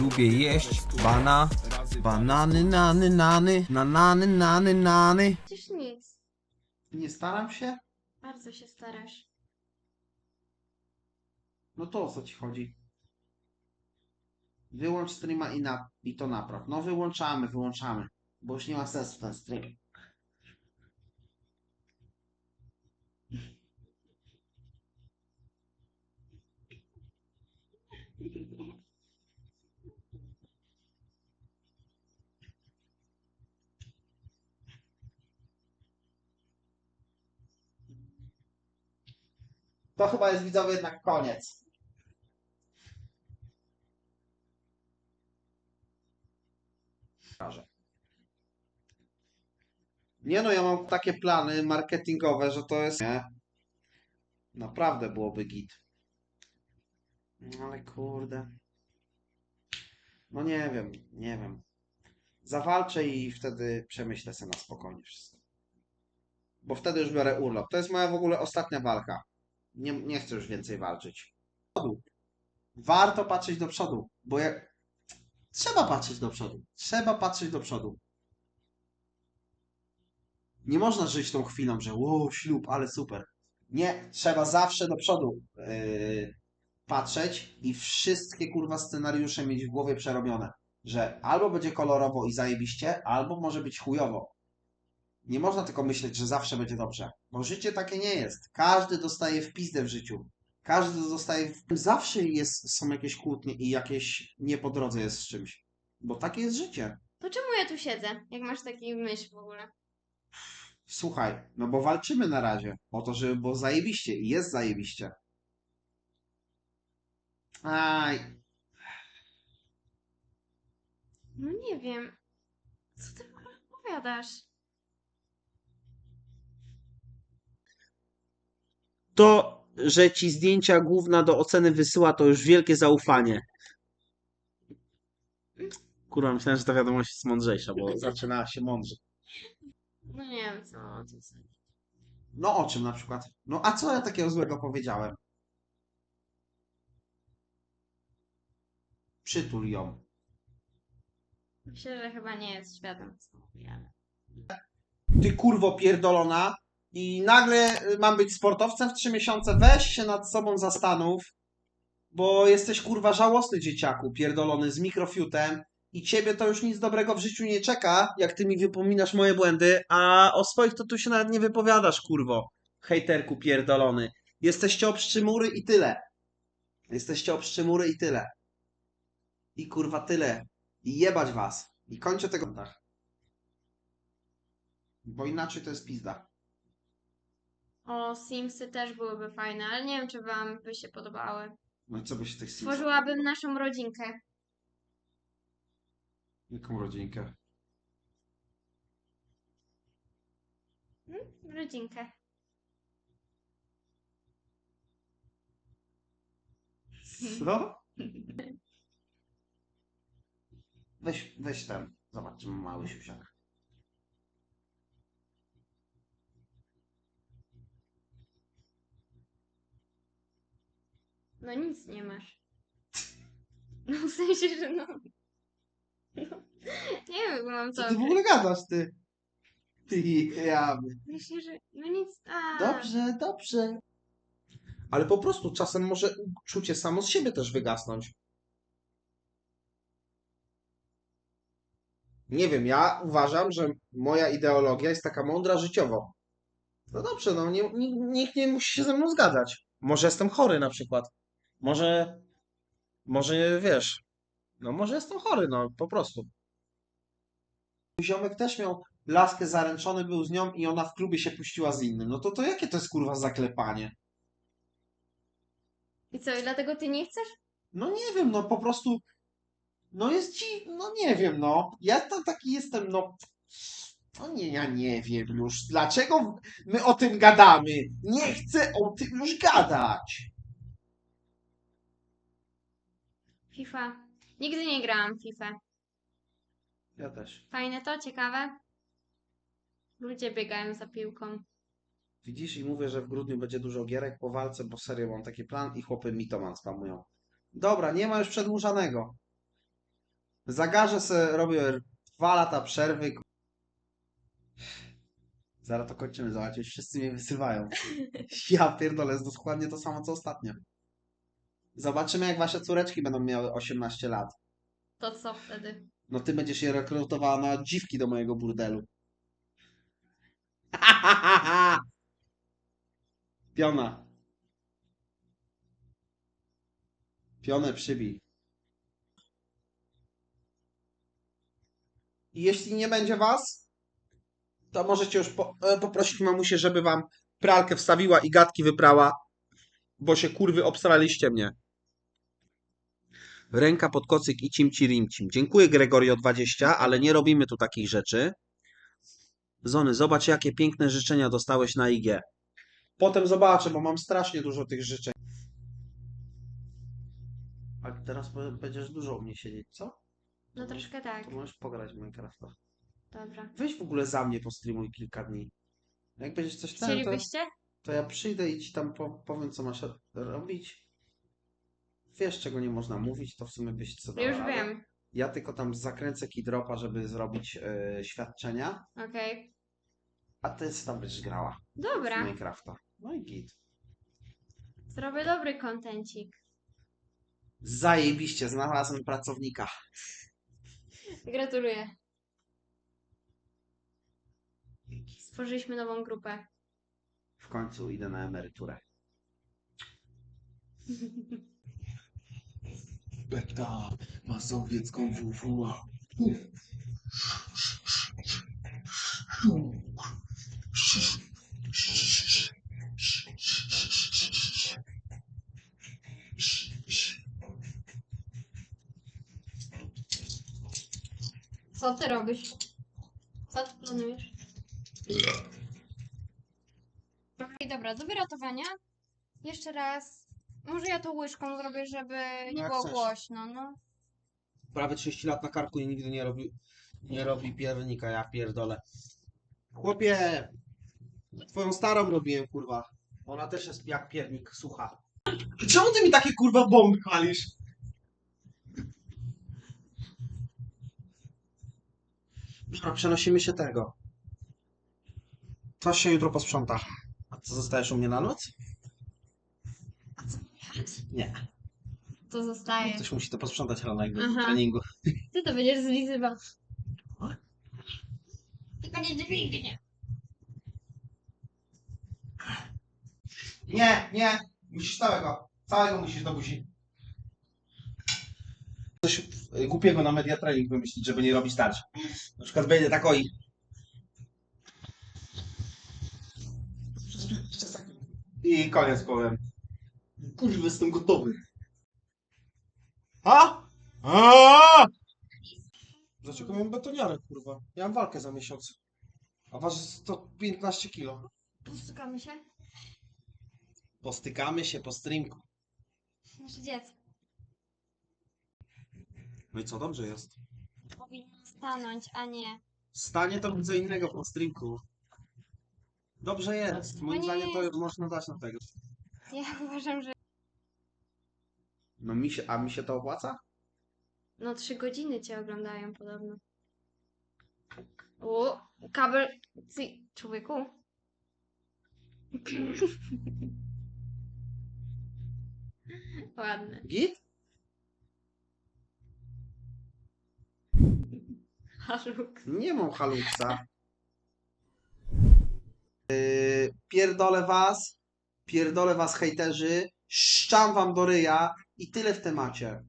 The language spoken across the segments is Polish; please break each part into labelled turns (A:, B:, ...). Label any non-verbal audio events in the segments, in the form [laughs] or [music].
A: Lubię jeść bana, banany, nany, nany, nanany, nany, nany.
B: Przecież nic.
C: Nie staram się?
B: Bardzo się starasz.
C: No to o co ci chodzi? Wyłącz streama i, na, i to napraw. No wyłączamy, wyłączamy. Bo już nie ma sensu ten stream. To chyba jest widzowie jednak koniec. Nie no, ja mam takie plany marketingowe, że to jest... Nie. Naprawdę byłoby git. No Ale kurde. No nie wiem, nie wiem. Zawalczę i wtedy przemyślę sobie na spokojnie wszystko. Bo wtedy już biorę urlop. To jest moja w ogóle ostatnia walka. Nie, nie chcę już więcej walczyć. Warto patrzeć do przodu, bo jak... Trzeba patrzeć do przodu. Trzeba patrzeć do przodu. Nie można żyć tą chwilą, że wow, ślub, ale super. Nie, trzeba zawsze do przodu yy, patrzeć i wszystkie kurwa scenariusze mieć w głowie przerobione. Że albo będzie kolorowo i zajebiście, albo może być chujowo. Nie można tylko myśleć, że zawsze będzie dobrze. Bo życie takie nie jest. Każdy dostaje w pizdę w życiu. Każdy dostaje w... Zawsze jest, są jakieś kłótnie i jakieś nie po drodze jest z czymś. Bo takie jest życie.
B: To czemu ja tu siedzę, jak masz taki myśl w ogóle?
C: Słuchaj, no bo walczymy na razie o to, żeby było zajebiście i jest zajebiście. Aj,
B: No nie wiem. Co ty w ogóle opowiadasz?
D: To, że ci zdjęcia główna do oceny wysyła, to już wielkie zaufanie. Kurwa, myślałem, że ta wiadomość jest mądrzejsza, bo zaczynała się mądrze.
B: No nie wiem, co o tym
C: no o czym na przykład? No a co ja takiego złego powiedziałem? Przytul ją.
B: Myślę, że chyba nie jest świadom, co mówi, ale...
C: Ty kurwo pierdolona i nagle y, mam być sportowcem w trzy miesiące. Weź się nad sobą zastanów, bo jesteś kurwa żałosny dzieciaku, pierdolony z mikrofiutem i ciebie to już nic dobrego w życiu nie czeka, jak ty mi wypominasz moje błędy, a o swoich to tu się nawet nie wypowiadasz, kurwo. Hejterku pierdolony. Jesteście obszczymury i tyle. Jesteście obszczymury i tyle. I kurwa tyle. I jebać was. I kończę tego. Bo inaczej to jest pizda.
B: O, Simsy też byłyby fajne, ale nie wiem, czy wam by się podobały.
C: No i co byś z tych Simsów?
B: Stworzyłabym naszą rodzinkę.
C: Jaką rodzinkę?
B: Hmm? Rodzinkę.
C: Co? Weź, weź ten. Zobacz, czy ma mały siusiak.
B: No nic nie masz. No w sensie, że no... no. Nie wiem, mam co...
C: Co ty w ogóle gadasz, ty? Ty, ja...
B: Myślę, że... No nic... A,
C: Dobrze, dobrze. Ale po prostu czasem może czucie samo z siebie też wygasnąć. Nie wiem, ja uważam, że moja ideologia jest taka mądra życiowo. No dobrze, no nie, ni- nikt nie musi się ze mną zgadzać. Może jestem chory na przykład. Może, może wiesz, no może jestem chory, no po prostu. Ziomek też miał laskę zaręczony, był z nią i ona w klubie się puściła z innym. No to to jakie to jest kurwa zaklepanie?
B: I co, i dlatego ty nie chcesz?
C: No nie wiem, no po prostu. No jest ci. No nie wiem, no. Ja tam taki jestem, no. No nie, ja nie wiem już. Dlaczego my o tym gadamy? Nie chcę o tym już gadać.
B: FIFA. Nigdy nie grałam w FIFA.
C: Ja też.
B: Fajne to, ciekawe. Ludzie biegają za piłką.
C: Widzisz i mówię, że w grudniu będzie dużo gierek po walce, bo serio mam taki plan i chłopy mitoman spamują. Dobra, nie ma już przedłużanego. Zagarzę sobie, robię dwa lata przerwy. Zaraz to kończymy, zobaczcie, wszyscy mnie wysywają. [laughs] Ja pierdolę, jest dokładnie to samo co ostatnio. Zobaczymy, jak wasze córeczki będą miały 18 lat.
B: To co wtedy?
C: No ty będziesz je rekrutowała na dziwki do mojego burdelu. [laughs] Piona. Pionę przybij. I jeśli nie będzie was, to możecie już po, e, poprosić mamusię, żeby wam pralkę wstawiła i gadki wyprała, bo się kurwy obstraliście mnie. Ręka pod kocyk i cimci rimcim. Dziękuję Gregorio20, ale nie robimy tu takich rzeczy. Zony, zobacz jakie piękne życzenia dostałeś na IG. Potem zobaczę, bo mam strasznie dużo tych życzeń. Ale teraz będziesz dużo u mnie siedzieć, co?
B: No troszkę tak.
C: To możesz pograć w Minecrafta.
B: Dobra.
C: Weź w ogóle za mnie postreamuj kilka dni. Jak będziesz coś ten, to, to ja przyjdę i ci tam po, powiem, co masz robić. Wiesz, czego nie można mówić, to w sumie byś co dała
B: Już
C: radę.
B: wiem.
C: Ja tylko tam zakręcę keydropa, żeby zrobić e, świadczenia,
B: Okej.
C: a ty sobie tam będziesz grała w
B: Dobra.
C: Minecrafta. No i git.
B: Zrobię dobry kontencik.
C: Zajebiście, znalazłem pracownika.
B: Gratuluję. Stworzyliśmy nową grupę.
C: W końcu idę na emeryturę. [laughs]
A: Beta ma sowiecką WWA.
B: Co ty robisz? Co ty planujesz? Okej, dobra, do wyratowania. Jeszcze raz. Może ja to łyżką zrobię, żeby nie
C: jak
B: było
C: chcesz.
B: głośno, no.
C: Prawie 30 lat na karku i nigdy nie robi, nie robi piernika, ja pierdolę. Chłopie, twoją starą robiłem, kurwa. Ona też jest jak piernik, sucha. Czemu ty mi takie kurwa bomby palisz? Dobra, przenosimy się tego. To się jutro posprząta. A co, zostajesz u mnie na noc? Nie.
B: To zostaje.
C: Ktoś musi to posprzątać rano, jak będzie
B: Aha.
C: treningu. [laughs]
B: Ty to będziesz zlizywał. Tylko nie dźwignie.
C: Nie, nie. Musisz całego. Całego musisz do buzi. Coś głupiego na media training wymyślić, żeby nie robić tarć. Na przykład będzie tak oj. I koniec powiem. Kurwa, jestem gotowy. A? A! Dlaczego mam betoniarę, kurwa? Ja mam walkę za miesiąc. A waży 115 kilo.
B: Postukamy się.
C: Postykamy się po streamku.
B: Nasze dziecko
C: No i co, dobrze jest.
B: powinno stanąć, a nie.
C: Stanie to co innego po streamku. Dobrze jest. Moim
B: No nie
C: zdaniem to
B: jest.
C: można dać na tego.
B: Ja [laughs] uważam, że
C: No mi się, a mi się to opłaca?
B: no trzy godziny cię oglądają podobno. O, kabel. Ty, człowieku. [laughs] Ładne.
C: Git?
B: Haluk.
C: Nie mam haluksa. Yy, pierdolę was. Pierdolę was hejterzy. Szczam wam do ryja. I tyle w temacie.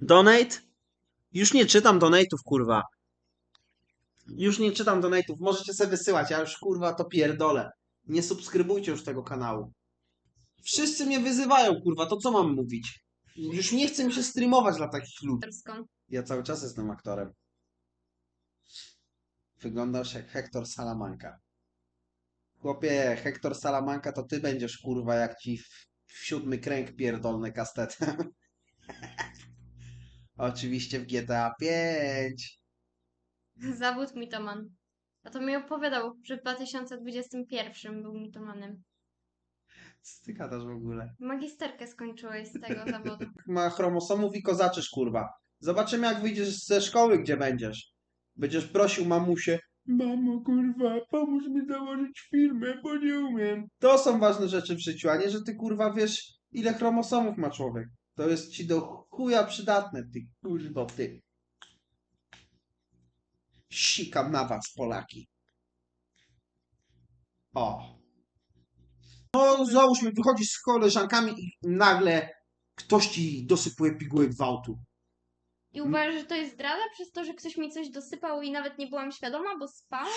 C: Donate? Już nie czytam donate'ów, kurwa. Już nie czytam donate'ów. Możecie sobie wysyłać. Ja już kurwa to pierdolę. Nie subskrybujcie już tego kanału. Wszyscy mnie wyzywają, kurwa. To co mam mówić? Już nie chce mi się streamować dla takich ludzi. Ja cały czas jestem aktorem. Wyglądasz jak Hector Salamanca. Chłopie, Hector Salamanca to ty będziesz kurwa jak ci w, siódmy kręg pierdolny kastetem. [laughs] Oczywiście w GTA 5.
B: Zawód mitoman. A to mi opowiadał, że w 2021 był mitomanem.
C: Co ty gadasz w ogóle?
B: Magisterkę skończyłeś z tego [laughs] zawodu.
C: Ma chromosomów i kozaczysz kurwa. Zobaczymy, jak wyjdziesz ze szkoły, gdzie będziesz. Będziesz prosił mamusię, mamo, kurwa, pomóż mi założyć firmę, bo nie umiem. To są ważne rzeczy w życiu, a nie, że ty, kurwa, wiesz, ile chromosomów ma człowiek. To jest ci do chuja przydatne, ty, kurwo, ty. Sikam na was, Polaki. O. No, załóżmy, wychodzisz z koleżankami i nagle ktoś ci dosypuje pigułek gwałtu.
B: I uważasz, że to jest zdrada przez to, że ktoś mi coś dosypał i nawet nie byłam świadoma, bo spałam?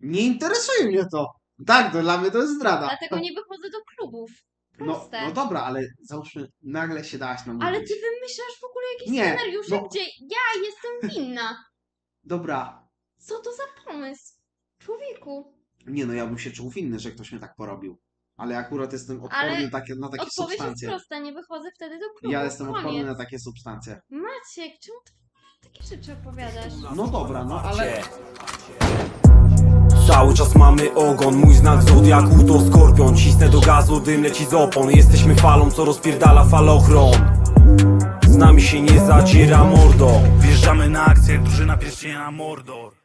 C: Nie interesuje mnie to. Tak, to dla mnie to jest zdrada.
B: Dlatego nie wychodzę do klubów.
C: No,
B: Proste.
C: no dobra, ale załóżmy, nagle się dałaś na
B: Ale ty wymyślasz w ogóle jakieś
C: Nie,
B: scenariusze,
C: no.
B: gdzie ja jestem winna.
C: Dobra.
B: Co to za pomysł? Człowieku.
C: Nie no, ja bym się czuł winny, że ktoś mnie tak porobił. Ale akurat jestem odporny
B: Ale
C: takie, na takie
B: Odpowiedź jest
C: substancje.
B: prosta, nie wychodzę wtedy do klubu.
C: Ja jestem odporny
B: Koniec.
C: na takie substancje.
B: Maciek, czemu ty takie rzeczy opowiadasz?
C: No dobra, no. Ale...
E: Cały czas mamy ogon, mój znak zodiaku to skorpion. Cisnę do gazu, dym leci z opon. Jesteśmy falą, co rozpierdala falochron. Z nami się nie zaciera mordo.
F: Wjeżdżamy na akcję, drużyna pierścienia na Mordor